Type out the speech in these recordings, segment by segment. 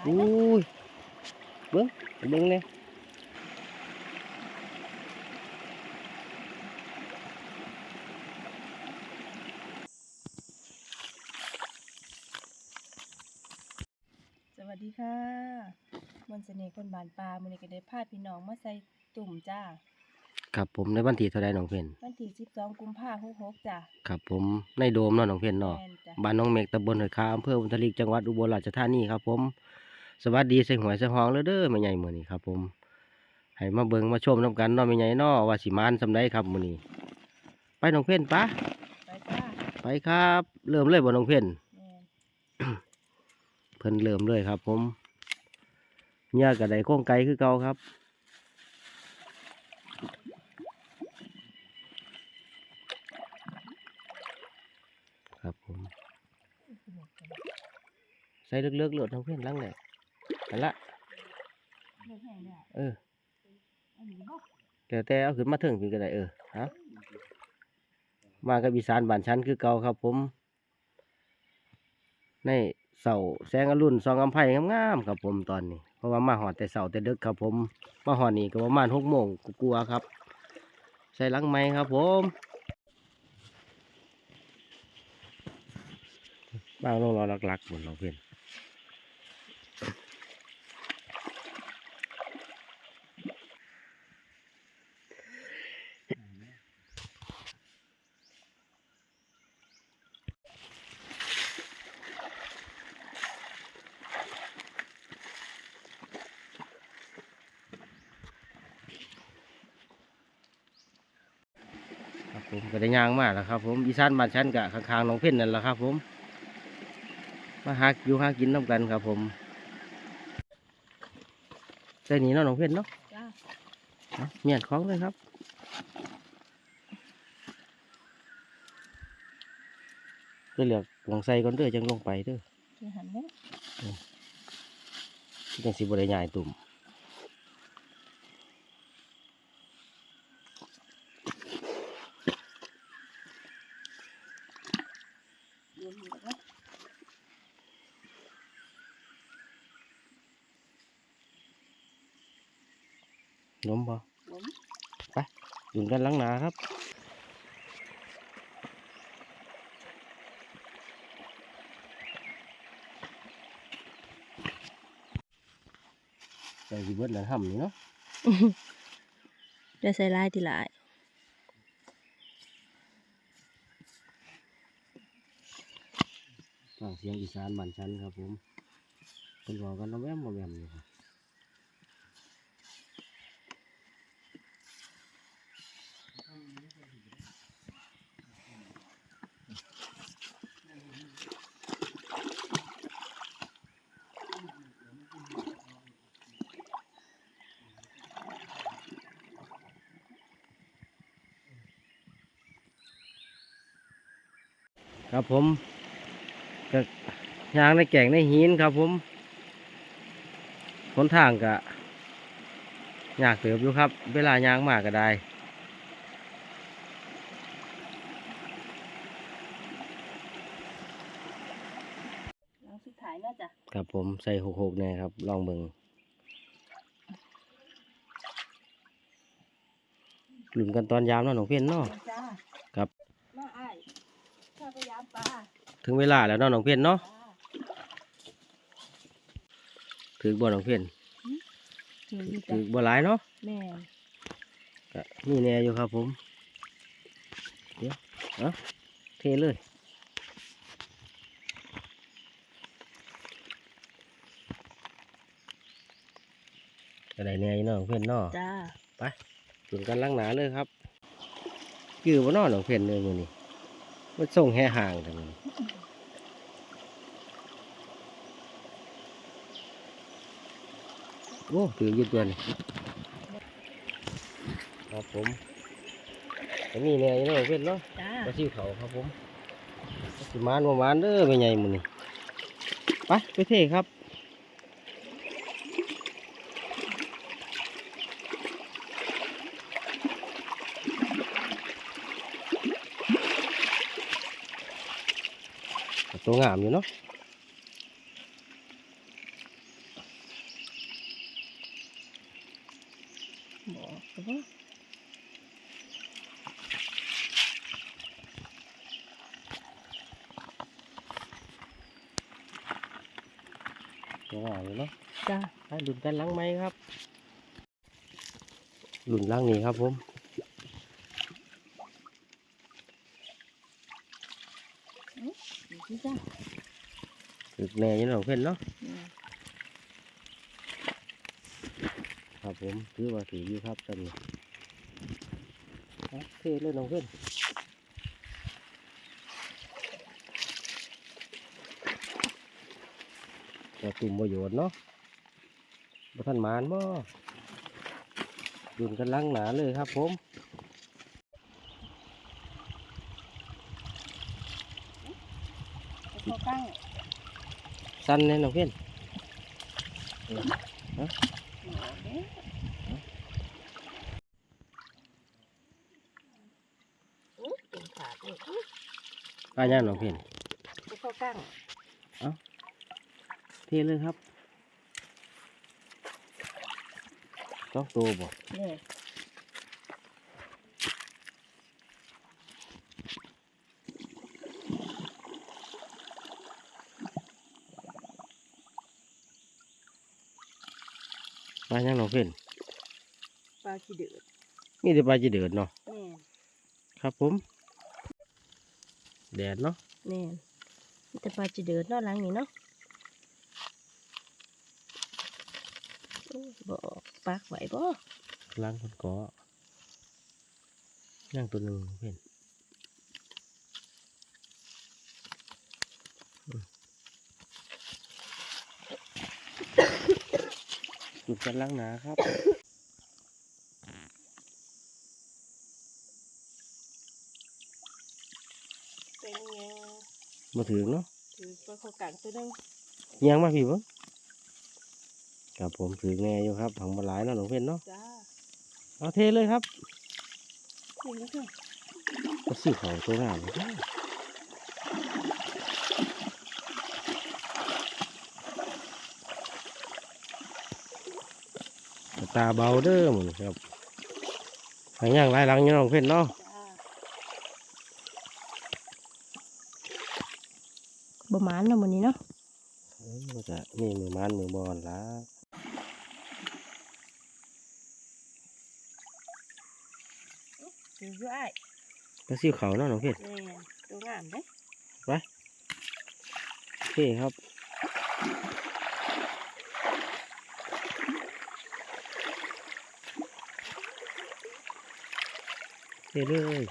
ายอุ้นะยเบิ้งเบิ้งเลยสวัสดีค่ะมนต์เสน่ห์คนบานปลามื้อนี้ก็ได้พาพี่น้องมาใส่ตุ่มจ้า ครับผมในวันที่เท่าไรน้องเพ่นวันที่12กุมภาพันธ์66จ้าครับผมในโดมเนาะน้องเพ่นเนาะแม่นจ้ะ บ้านน้องเมกตำบลหอยคาอำเภอบุญทลิกจังหวัดอุบลราชธานีครับผม สวัสดีเสียงหวยเสียงห้องเลยเด้อแม่ใหญ่มื้อนี้ครับ ผมให้มาเบิ่งมาชมนํกันเนาะแม่ใหญ่เนาะว่าสิมานสำใดครับมื้อนี้ ไปน้องเพ่นปะไปจ้าไปครับ เริ่มเลยบ่น้องเพ่นแม่นเพิ่นเริ่มเลยครับ ผมเนี่ยกระไดโค้งไกลคือเก่าครับ ครับผม ใส่เลือกๆโหลดทั้งเพื่อนลังแหละ อันละเลิกแห้งแล้วเอออันนี้บ่แต่แต่เอาขึ้นมาถึงพี่ก็ได้เออฮะมากับอีสานบ้านชั้นคือเก่าครับ ผม ในเสาแสงอรุณซองอำไผ่งามๆครับผมตอนนี้ เพราะว่ามาหอดแต่เสาแต่ดึกครับ ผมมาหอดนี่ก็ประมาณหกโมงกลัวาๆครับ ใส่หลังไม้ครับ ผมบ้างลงรอหลักๆหมดเราเพื่อน ผมก็ได้ย่างมากแล้วครับ ผมอีสานบ้านชั้นกะข้างๆหนองเพ่นนั่นแหละครับ ผมมาหาอยู่หากินน้ำกันครับ ผมใส่นี้เนาะหนองเพ่นเนาะจ้าเอาเมียนของเลยครับก็เหลือกหวงใส่ก่อนเด้อจังลงไปเด้อคือหันแม่จังสิบริยายตุ่ม เรียนอยู่แล้ว ล้มบ่ล้มดึงกันหลังหนาครับใส่สิเบิดแล้วทำนี่เนาะได้ใส่ลายทีหลายฟังเสียงอีสานบ้านชั้นครับผมเป็นบอกกันน้ำแวมมาแวมอยู่ครับ ครับผมก็ยางในแก่งในหินครับผมหนทางก็ยากเติบอยู่ครับ เวลายางมากก็ได้หลังสุดท้ายเนาะจ้ะครับผมใส่หกหกเนี่ยครับลองเบิ่งหลุมกันตอนยามเนาะหนองเพี้ยนเนาะ ถึงเวลาแล้วเนาะหนองเพี้ยนเนาะจ้าถือบ่หนองเพี้ยนถืออยู่ถืจ้ะอบ่หลายเนาะแม่นก็มีแน่อยู่ครับผมเดี๋ยวเอาเทเลยก็ได้แน่อยู่เนาะหนองเพี้ยนเนาะจ้าถึงกันลังหนาเลยครับ คือว่านอนหนองเพี้ยนเลยมือนี่ มันส่งแห่ห่างกันมื้อนี้โอ้ถืออยืดตัวนี่ครับผมก็มีแน่อยู่เนาะหนองเพี้ยนเนาะจ้ามาซิวเขาครับผมสิมานบ่มานเด้อไปใหญ่มือนี่ไปไปเทครับ ตัวงามอยู่เนาะตัวงามอยู่เนาะจ้าหลุดกันล้างไหมครับ หลุดล้างนี้ครับผม แน่อยังน้องเพื่อนเนาะอืมครับผมถือว่าถืออยู่ครับตอนนี้ครับเทเลยน้องเพื่อนจะตุ่มประโยชน์เนาะบ่ทันหมานบ่ดุนกันลังหนาเลยครับผมเขาตั้ง สั้นเลยน้องเพื่อนปลาย่างน้องเพื่อนเขาตั้งเอ้าเทเลยครับต้องตัวบ่เนี่ย ป้าย่างน้องเพื่อนปลาขี้เดือดมีแต่ปลาจีเดือดเนาะแน่ครับผม แดดเนาะแน่มีแต่ปลาขี้เดือดเนาะหลังนี่เนาะโอ้ยบ่ออกปากไหวบ่ล้างคนก่อย่างตัวหนึ่งเพื่อน จุดกันล้างหนาครับเป็นไงมาถึงเนาะถือปลาเขากังตัวหนึงยังมาพี่เบ่งครับผมถือแน่อยู่ครับผังบหลายเนาะหลวงเพื่อนเนาะจ้าเอาเทเลยครับเห็นไหมคะก็ซื้อของตัวงามเลยเด้อ ตาเบาเด้อหมันครับหางย่างหลายหลังอยู่น้องเพื่อนเนาะจ้าบ่หมานเนาะมื้อนี้เนาะเอ้ยมันจะมีมือมันมือบอลละถืออยู่อ้ายก็ซิ่วเขาเนาะน้องเพชรแน่ตัวงามเด้โอเคครับ เทเลย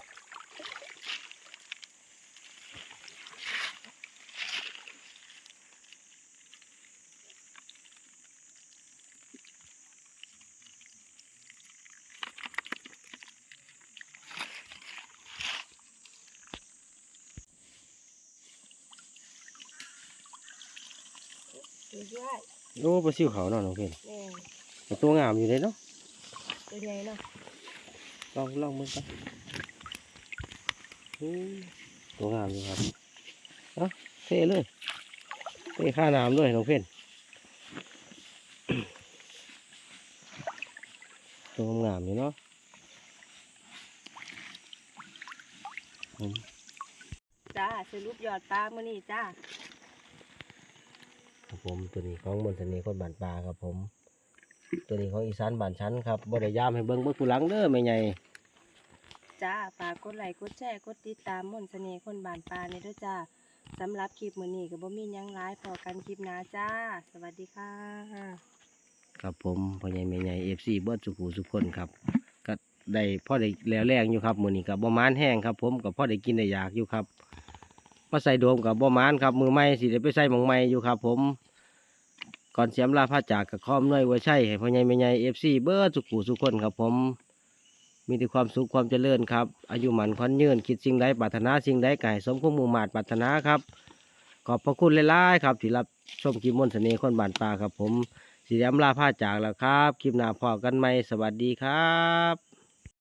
ถืออยู่อ้ายโอ้ปลาซิ่วเขาเนาะน้องเพชรแน่แต่ตัวงามอยู่เลยเนาะตัวใหญ่เนาะ ลองลองมือกันอืมตัวงามอยู่ครับเอาเทเลยเทข้าน้ำด้วยน้องเพชรตัวงามอยู่เนาะผมจ้าสรุปยอดปลามื้อนี้จ้าครับผมตัวนี้ของมนต์เสน่ห์คนบ้านปลาครับผม ตัวนี้ของอีสานบ้านชั้นครับบ่ได้ยามให้เบิ่งเบิ่งผู้หลังเด้อแม่ใหญ่จ้าฝากกดไลค์กดแชร์กดติดตามมนต์เสน่ห์คนบ้านปลาในเด้อจ้าสำหรับคลิปมื้อนี้ก็บ่มีหยังหลายพอกันคลิปหน้าจ้า สวัสดีค่ะ ครับผมพ่อใหญ่แม่ใหญ่ FC เบิดสุขูสุขคนครับ ก็ได้พ่อได้แล้วแรงอยู่ครับมื้อนี้ก็บ่มานแห้งครับ ผมก็พ่อได้กินได้อยากอยู่ครับมาใส่โดมกับบ่มานครับมือใหม่สิได้ไปใส่หมองใหม่อยู่ครับ ผม ก่อนเสียมลาพระจากกับข้อมน้อยไว้ใช่ให้พ่อใหญ่แม่ใหญ่ FC เบิดสุขูสุขคนครับผม มีแต่ความสุขความเจริญครับ อายุหมันควันยืนคิดสิ่งใดปรารถนาสิ่งใดไก่สมคงมุ่งมาตรปรารถนาครับ ขอบพระคุณหลายๆครับที่รับชมคลิปมนต์เสน่ห์คนบ้านป่าครับผมสีแดมลาผ้าจากแล้วครับ คลิปหน้าพอกันไหมสวัสดีครับ